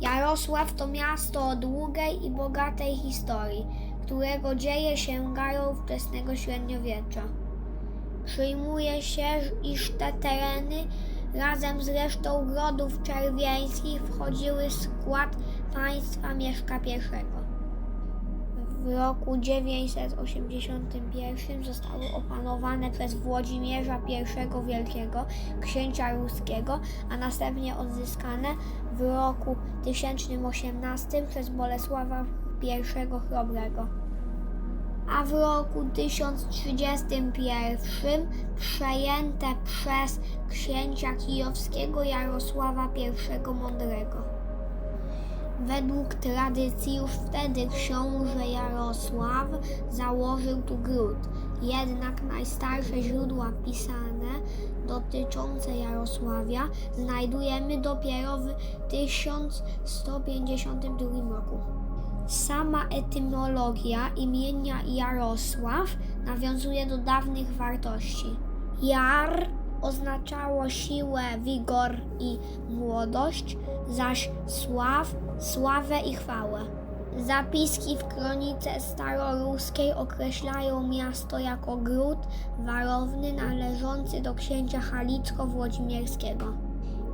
Jarosław to miasto o długiej i bogatej historii, którego dzieje sięgają wczesnego średniowiecza. Przyjmuje się, iż te tereny razem z resztą grodów czerwieńskich wchodziły w skład państwa Mieszka I. W roku 981 zostały opanowane przez Włodzimierza I Wielkiego, księcia ruskiego, a następnie odzyskane w roku 1018 przez Bolesława I Chrobrego. A w roku 1031 przejęte przez księcia kijowskiego Jarosława I Mądrego. Według tradycji już wtedy książę Jarosław założył tu gród. Jednak najstarsze źródła pisane dotyczące Jarosławia znajdujemy dopiero w 1152 roku. Sama etymologia imienia Jarosław nawiązuje do dawnych wartości. Jar oznaczało siłę, wigor i młodość, zaś sław, sławę i chwałę. Zapiski w kronice staroruskiej określają miasto jako gród warowny należący do księcia Halicko-Włodzimierskiego.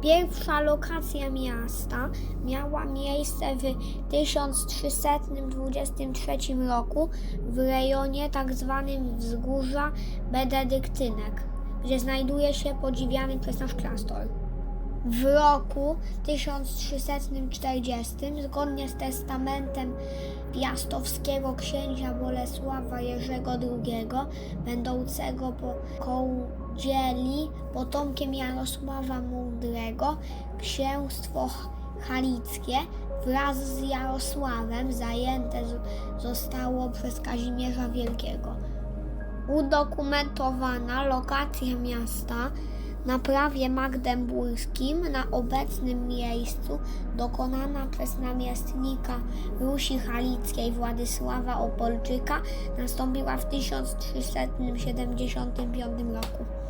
Pierwsza lokacja miasta miała miejsce w 1323 roku w rejonie tzw. wzgórza Benedyktynek, gdzie znajduje się podziwiany przez nas klasztor. W roku 1340, zgodnie z testamentem piastowskiego księcia Bolesława Jerzego II, będącego po kołdzieli potomkiem Jarosława Mądrego, księstwo halickie wraz z Jarosławem zajęte zostało przez Kazimierza Wielkiego. Udokumentowana lokacja miasta na prawie magdeburskim na obecnym miejscu dokonana przez namiestnika Rusi Halickiej Władysława Opolczyka nastąpiła w 1375 roku.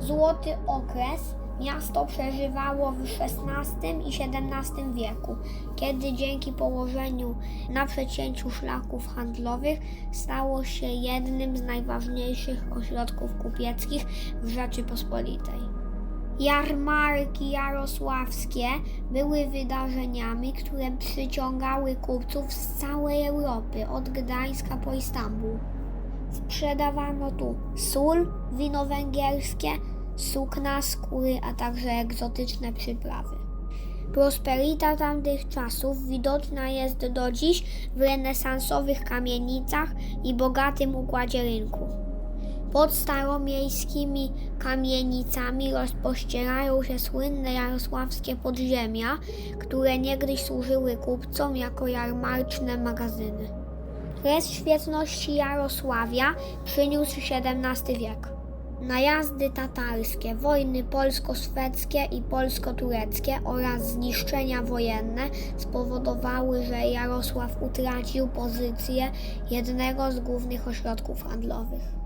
Złoty okres miasto przeżywało w XVI i XVII wieku, kiedy dzięki położeniu na przecięciu szlaków handlowych stało się jednym z najważniejszych ośrodków kupieckich w Rzeczypospolitej. Jarmarki jarosławskie były wydarzeniami, które przyciągały kupców z całej Europy, od Gdańska po Istanbul. Sprzedawano tu sól, wino węgierskie, sukna, skóry, a także egzotyczne przyprawy. Prosperita tamtych czasów widoczna jest do dziś w renesansowych kamienicach i bogatym układzie rynku. Pod staromiejskimi kamienicami rozpościerają się słynne jarosławskie podziemia, które niegdyś służyły kupcom jako jarmarczne magazyny. Kres świetności Jarosławia przyniósł XVII wiek. Najazdy tatarskie, wojny polsko-szwedzkie i polsko-tureckie oraz zniszczenia wojenne spowodowały, że Jarosław utracił pozycję jednego z głównych ośrodków handlowych.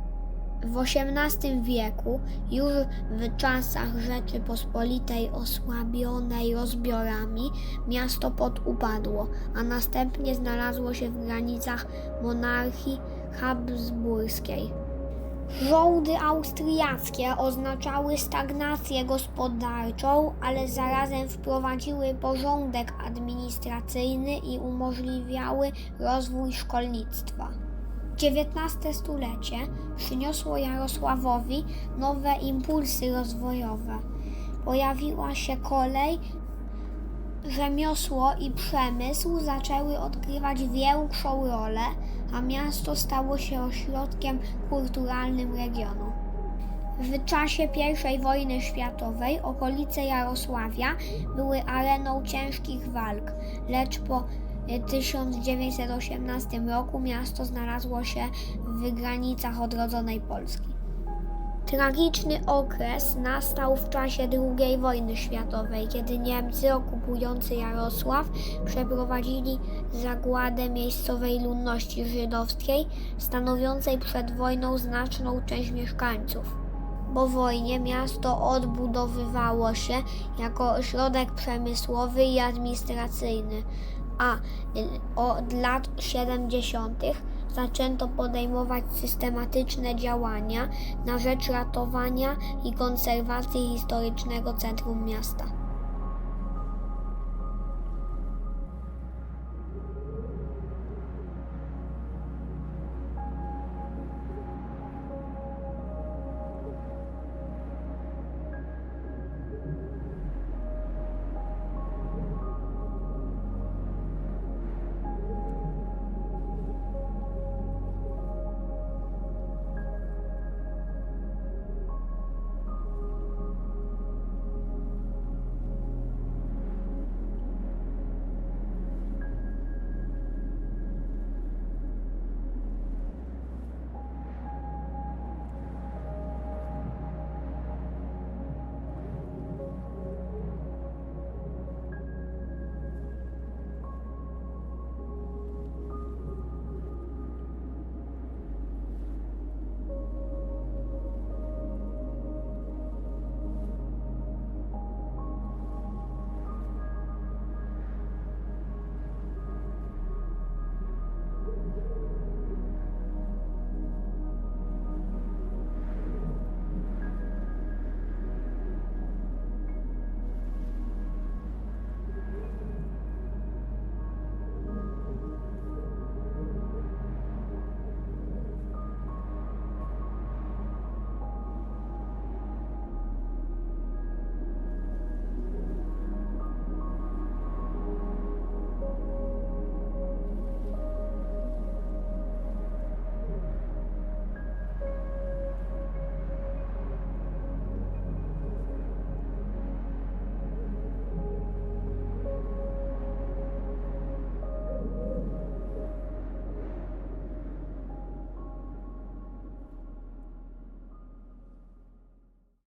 W XVIII wieku, już w czasach Rzeczypospolitej osłabionej rozbiorami, miasto podupadło, a następnie znalazło się w granicach monarchii habsburskiej. Rządy austriackie oznaczały stagnację gospodarczą, ale zarazem wprowadziły porządek administracyjny i umożliwiały rozwój szkolnictwa. XIX stulecie przyniosło Jarosławowi nowe impulsy rozwojowe. Pojawiła się kolej, rzemiosło i przemysł zaczęły odgrywać większą rolę, a miasto stało się ośrodkiem kulturalnym regionu. W czasie I wojny światowej okolice Jarosławia były areną ciężkich walk, lecz po 1918 roku miasto znalazło się w granicach odrodzonej Polski. Tragiczny okres nastał w czasie II wojny światowej, kiedy Niemcy okupujący Jarosław przeprowadzili zagładę miejscowej ludności żydowskiej, stanowiącej przed wojną znaczną część mieszkańców. Po wojnie miasto odbudowywało się jako ośrodek przemysłowy i administracyjny, a y, od lat 70. zaczęto podejmować systematyczne działania na rzecz ratowania i konserwacji historycznego centrum miasta.